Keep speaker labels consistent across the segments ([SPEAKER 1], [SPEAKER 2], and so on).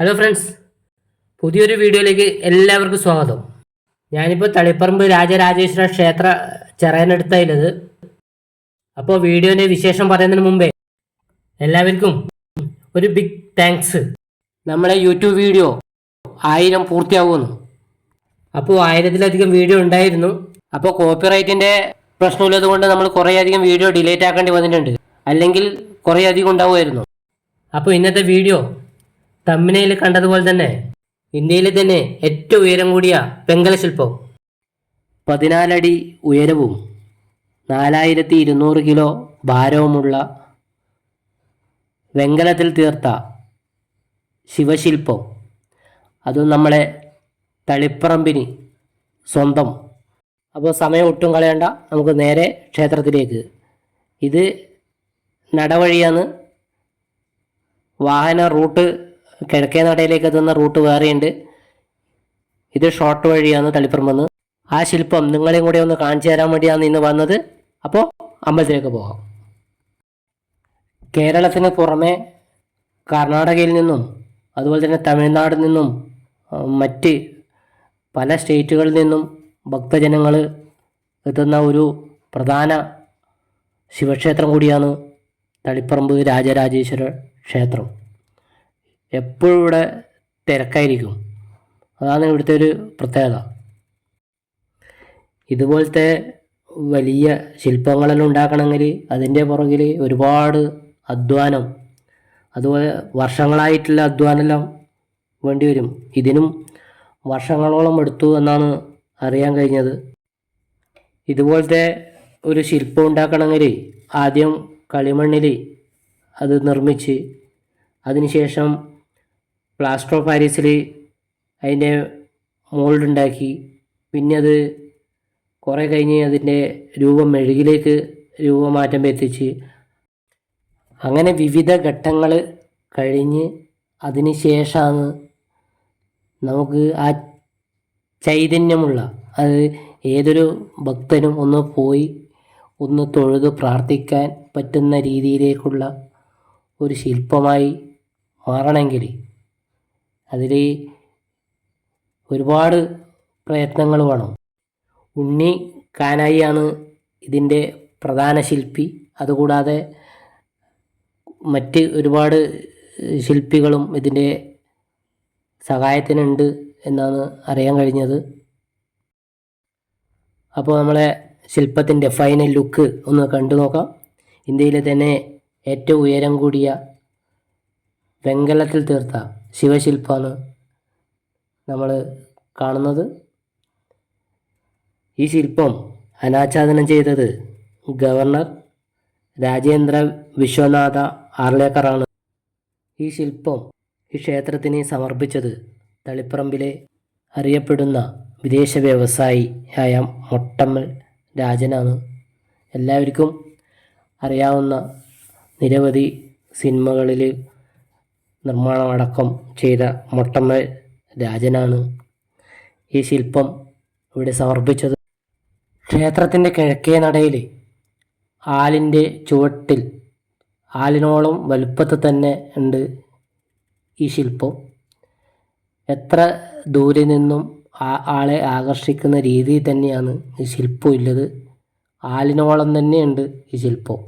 [SPEAKER 1] Hello friends പുതിയൊരു വീഡിയോയിലേക്ക് എല്ലാവർക്കും സ്വാഗതം. ഞാനിപ്പോൾ തളിപ്പറമ്പ് രാജരാജേശ്വര ക്ഷേത്ര ചിറയനടുത്തായുള്ളത്. അപ്പോൾ വീഡിയോന്റെ വിശേഷം പറയുന്നതിന് മുമ്പേ എല്ലാവർക്കും ഒരു ബിഗ് താങ്ക്സ് നമ്മളെ യൂട്യൂബ് വീഡിയോ ആയിരം പൂർത്തിയാകുമെന്ന് അപ്പോൾ ആയിരത്തിലധികം വീഡിയോ ഉണ്ടായിരുന്നു. അപ്പോൾ കോപ്പിറൈറ്റിന്റെ പ്രശ്നമുള്ളത് കൊണ്ട് നമ്മൾ കുറേയധികം വീഡിയോ ഡിലേറ്റ് ആക്കേണ്ടി വന്നിട്ടുണ്ട്. അല്ലെങ്കിൽ കുറേയധികം ഉണ്ടാവുമായിരുന്നു. അപ്പോൾ ഇന്നത്തെ വീഡിയോ തമ്മിനയിൽ കണ്ടതുപോലെ തന്നെ ഇന്ത്യയിലെ തന്നെ ഏറ്റവും ഉയരം കൂടിയ വെങ്കല ശില്പം. പതിനാലടി ഉയരവും നാലായിരത്തി ഇരുന്നൂറ് കിലോ ഭാരവുമുള്ള വെങ്കലത്തിൽ തീർത്ത ശിവശില്പം. അതും നമ്മളെ തളിപ്പറമ്പിന് സ്വന്തം. അപ്പോൾ സമയം ഒട്ടും കളയണ്ട. നമുക്ക് നേരെ ക്ഷേത്രത്തിലേക്ക്. ഇത് നടവഴിയാണ് വാഹന റൂട്ട് കിഴക്കേ നടയിലേക്ക് എത്തുന്ന റൂട്ട് വേറെയുണ്ട്. ഇത് ഷോർട്ട് വഴിയാണ് തളിപ്പറമ്പെന്ന്. ആ ശില്പം നിങ്ങളെയും കൂടെ ഒന്ന് കാണിച്ചു തരാൻ വേണ്ടിയാണ് ഇന്ന് വന്നത്. അപ്പോൾ അമ്പലത്തിലേക്ക് പോകാം. കേരളത്തിന് പുറമെ കർണാടകയിൽ നിന്നും അതുപോലെ തന്നെ തമിഴ്നാട്ടിൽ നിന്നും മറ്റ് പല സ്റ്റേറ്റുകളിൽ നിന്നും ഭക്തജനങ്ങൾ എത്തുന്ന ഒരു പ്രധാന ശിവക്ഷേത്രം കൂടിയാണ് തളിപ്പറമ്പ് രാജരാജേശ്വര ക്ഷേത്രം. എപ്പോഴും ഇവിടെ തിരക്കായിരിക്കും. അതാണ് ഇവിടുത്തെ ഒരു പ്രത്യേകത. ഇതുപോലത്തെ വലിയ ശില്പങ്ങളെല്ലാം ഉണ്ടാക്കണമെങ്കിൽ അതിന്റെ പുറകിൽ ഒരുപാട് അധ്വാനം അതുപോലെ വർഷങ്ങളായിട്ടുള്ള അധ്വാനമെല്ലാം വേണ്ടി വരും. ഇതിനും വർഷങ്ങളോളം എടുത്തു എന്നാണ് അറിയാൻ കഴിഞ്ഞത്. ഇതുപോലത്തെ ഒരു ശില്പം ഉണ്ടാക്കണമെങ്കിൽ ആദ്യം കളിമണ്ണിൽ അത് നിർമ്മിച്ച് അതിനുശേഷം പ്ലാസ്റ്റർ ഓഫ് പാരീസിൽ അതിന്റെ മോൾഡ് ഉണ്ടാക്കി പിന്നെ അത് കുറേ കഴിഞ്ഞ് അതിന്റെ രൂപം മെഴുകിലേക്ക് രൂപമാറ്റം വരുത്തിച്ച് അങ്ങനെ വിവിധ ഘട്ടങ്ങൾ കഴിഞ്ഞ് അതിന് ശേഷമാണ് നമുക്ക് ആ ചൈതന്യമുള്ള അത് ഏതൊരു ഭക്തനും ഒന്ന് പോയി ഒന്ന് തൊഴുത് പ്രാർത്ഥിക്കാൻ പറ്റുന്ന രീതിയിലേക്കുള്ള ഒരു ശില്പമായി മാറണമെങ്കിൽ അതിൽ ഒരുപാട് പ്രയത്നങ്ങൾ വേണം. ഉണ്ണി കാനായിയാണ് ഇതിന്റെ പ്രധാന ശില്പി. അതുകൂടാതെ മറ്റ് ഒരുപാട് ശില്പികളും ഇതിന്റെ സഹായത്തിനുണ്ട് എന്നാണ് അറിയാൻ കഴിഞ്ഞത്. അപ്പോൾ നമ്മളെ ശില്പത്തിന്റെ ഫൈനൽ ലുക്ക് ഒന്ന് കണ്ടു നോക്കാം. ഇന്ത്യയിലെ തന്നെ ഏറ്റവും ഉയരം കൂടിയ വെങ്കലത്തിൽ തീർത്ത ശിവശില്പമാണ് നമ്മൾ കാണുന്നത്. ഈ ശില്പം അനാച്ഛാദനം ചെയ്തത് ഗവർണർ രാജേന്ദ്ര വിശ്വനാഥ ആർലേക്കറാണ്. ഈ ശില്പം ഈ ക്ഷേത്രത്തിന് സമർപ്പിച്ചത് തളിപ്പറമ്പിലെ അറിയപ്പെടുന്ന വിദേശ വ്യവസായി ആയ മൊട്ടമ്മൽ രാജനാണ്. എല്ലാവർക്കും അറിയാവുന്ന നിരവധി സിനിമകളിൽ നിർമ്മാണമടക്കം ചെയ്ത മൊട്ടമ്മൽ രാജനാണ്. ഈ ശില്പം ഇവിടെ സമർപ്പിച്ചത്. ക്ഷേത്രത്തിന്റെ കിഴക്കേ നടയിൽ ആലിന്റെ ചുവട്ടിൽ ആലിനോളം വലുപ്പത്തിൽ തന്നെ ഉണ്ട് ഈ ശില്പം. എത്ര ദൂരെ നിന്നും ആ ആളെ ആകർഷിക്കുന്ന രീതിയിൽ തന്നെയാണ് ഈ ശില്പം ഉള്ളത്. ആലിനോളം തന്നെയുണ്ട് ഈ ശില്പം.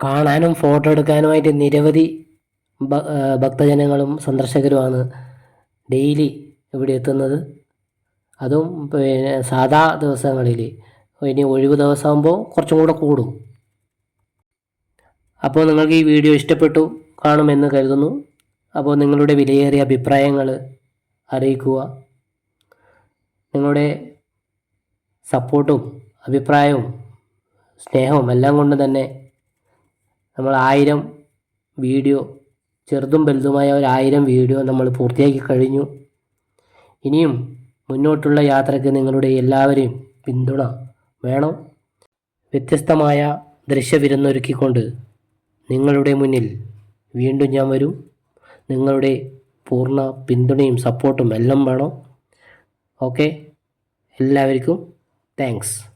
[SPEAKER 1] കാണാനും ഫോട്ടോ എടുക്കാനുമായിട്ട് നിരവധി ഭക്തജനങ്ങളും സന്ദർശകരുമാണ് ഡെയിലി ഇവിടെ എത്തുന്നത്. അതും പിന്നെ സാധാ ദിവസങ്ങളിൽ ഇനി ഒഴിവ് ദിവസമാകുമ്പോൾ കുറച്ചും കൂടെ കൂടും. അപ്പോൾ നിങ്ങൾക്ക് ഈ വീഡിയോ ഇഷ്ടപ്പെട്ടു കാണുമെന്ന് കരുതുന്നു. അപ്പോൾ നിങ്ങളുടെ വിലയേറിയ അഭിപ്രായങ്ങൾ അറിയിക്കുക. നിങ്ങളുടെ സപ്പോർട്ടും അഭിപ്രായവും സ്നേഹവും എല്ലാം കൊണ്ട് തന്നെ നമ്മൾ ആയിരം വീഡിയോ ചെറുതും വലുതുമായ ഒരു ആയിരം വീഡിയോ നമ്മൾ പൂർത്തിയാക്കി കഴിഞ്ഞു. ഇനിയും മുന്നോട്ടുള്ള യാത്രയ്ക്ക് നിങ്ങളുടെ എല്ലാവരെയും പിന്തുണ വേണം. വ്യത്യസ്തമായ ദൃശ്യവിരുന്നൊരുക്കിക്കൊണ്ട് നിങ്ങളുടെ മുന്നിൽ വീണ്ടും ഞാൻ വരും. നിങ്ങളുടെ പൂർണ പിന്തുണയും സപ്പോർട്ടും എല്ലാം വേണം. ഓക്കെ? എല്ലാവർക്കും താങ്ക്സ്.